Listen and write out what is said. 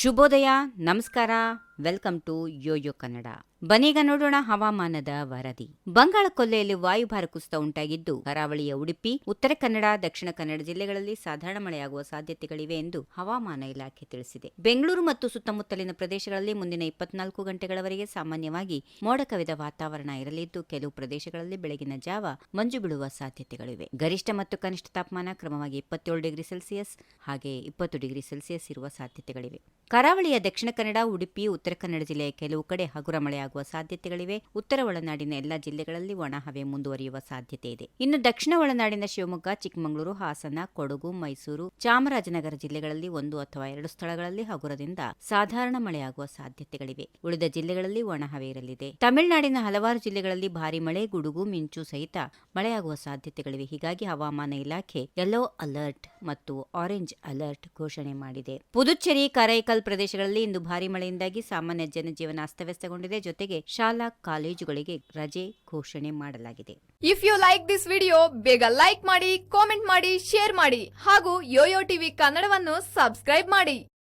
ಶುಭೋದಯ ನಮಸ್ಕಾರ. Welcome to Yoyo Kannada. ಬನೀಗ ನೋಡೋಣ ಹವಾಮಾನದ ವರದಿ. ಬಂಗಾಳ ಕೊಲ್ಲೆಯಲ್ಲಿ ವಾಯುಭಾರ ಕುಸಿತ ಉಂಟಾಗಿದ್ದು, ಕರಾವಳಿಯ ಉಡುಪಿ, ಉತ್ತರ ಕನ್ನಡ, ದಕ್ಷಿಣ ಕನ್ನಡ ಜಿಲ್ಲೆಗಳಲ್ಲಿ ಸಾಧಾರಣ ಮಳೆಯಾಗುವ ಸಾಧ್ಯತೆಗಳಿವೆ ಎಂದು ಹವಾಮಾನ ಇಲಾಖೆ ತಿಳಿಸಿದೆ. ಬೆಂಗಳೂರು ಮತ್ತು ಸುತ್ತಮುತ್ತಲಿನ ಪ್ರದೇಶಗಳಲ್ಲಿ ಮುಂದಿನ ಇಪ್ಪತ್ನಾಲ್ಕು ಗಂಟೆಗಳವರೆಗೆ ಸಾಮಾನ್ಯವಾಗಿ ಮೋಡ ಕವಿದ ವಾತಾವರಣ ಇರಲಿದ್ದು, ಕೆಲವು ಪ್ರದೇಶಗಳಲ್ಲಿ ಬೆಳಗಿನ ಜಾವ ಮಂಜು ಬೀಳುವ ಸಾಧ್ಯತೆಗಳಿವೆ. ಗರಿಷ್ಠ ಮತ್ತು ಕನಿಷ್ಠ ತಾಪಮಾನ ಕ್ರಮವಾಗಿ ಇಪ್ಪತ್ತೇಳು ಡಿಗ್ರಿ ಸೆಲ್ಸಿಯಸ್ ಹಾಗೆ ಇಪ್ಪತ್ತು ಡಿಗ್ರಿ ಸೆಲ್ಸಿಯಸ್ ಇರುವ ಸಾಧ್ಯತೆಗಳಿವೆ. ಕರಾವಳಿಯ ದಕ್ಷಿಣ ಕನ್ನಡ, ಉಡುಪಿ ಉತ್ತರ ಕನ್ನಡ ಜಿಲ್ಲೆಯ ಕೆಲವು ಕಡೆ ಹಗುರ ಮಳೆಯಾಗುವ ಸಾಧ್ಯತೆಗಳಿವೆ. ಉತ್ತರ ಒಳನಾಡಿನ ಎಲ್ಲಾ ಜಿಲ್ಲೆಗಳಲ್ಲಿ ಒಣಹವೆ ಮುಂದುವರಿಯುವ ಸಾಧ್ಯತೆ ಇದೆ. ಇನ್ನು ದಕ್ಷಿಣ ಒಳನಾಡಿನ ಶಿವಮೊಗ್ಗ, ಚಿಕ್ಕಮಗಳೂರು, ಹಾಸನ, ಕೊಡಗು, ಮೈಸೂರು, ಚಾಮರಾಜನಗರ ಜಿಲ್ಲೆಗಳಲ್ಲಿ ಒಂದು ಅಥವಾ ಎರಡು ಸ್ಥಳಗಳಲ್ಲಿ ಹಗುರದಿಂದ ಸಾಧಾರಣ ಮಳೆಯಾಗುವ ಸಾಧ್ಯತೆಗಳಿವೆ. ಉಳಿದ ಜಿಲ್ಲೆಗಳಲ್ಲಿ ಒಣಹವೆ ಇರಲಿದೆ. ತಮಿಳುನಾಡಿನ ಹಲವಾರು ಜಿಲ್ಲೆಗಳಲ್ಲಿ ಭಾರಿ ಮಳೆ, ಗುಡುಗು, ಮಿಂಚು ಸಹಿತ ಮಳೆಯಾಗುವ ಸಾಧ್ಯತೆಗಳಿವೆ. ಹೀಗಾಗಿ ಹವಾಮಾನ ಇಲಾಖೆ ಯೆಲ್ಲೋ ಅಲರ್ಟ್ ಮತ್ತು ಆರೆಂಜ್ ಅಲರ್ಟ್ ಘೋಷಣೆ ಮಾಡಿದೆ. ಪುದುಚೇರಿ, ಕರೈಕಲ್ ಪ್ರದೇಶಗಳಲ್ಲಿ ಇಂದು ಭಾರಿ ಮಳೆಯಿಂದಾಗಿ ಸಾಮಾನ್ಯ ಜನಜೀವನ ಅಸ್ತವ್ಯಸ್ತಗೊಂಡಿದೆ. ಜೊತೆಗೆ ಶಾಲಾ ಕಾಲೇಜುಗಳಿಗೆ ರಜೆ ಘೋಷಣೆ ಮಾಡಲಾಗಿದೆ. If you like this video ಬೇಗ ಲೈಕ್ ಮಾಡಿ ಕಾಮೆಂಟ್ ಮಾಡಿ ಶೇರ್ ಮಾಡಿ ಹಾಗೂ ಯೋಯೋ ಟಿವಿ ಕನ್ನಡವನ್ನು ಸಬ್ಸ್ಕ್ರೈಬ್ ಮಾಡಿ.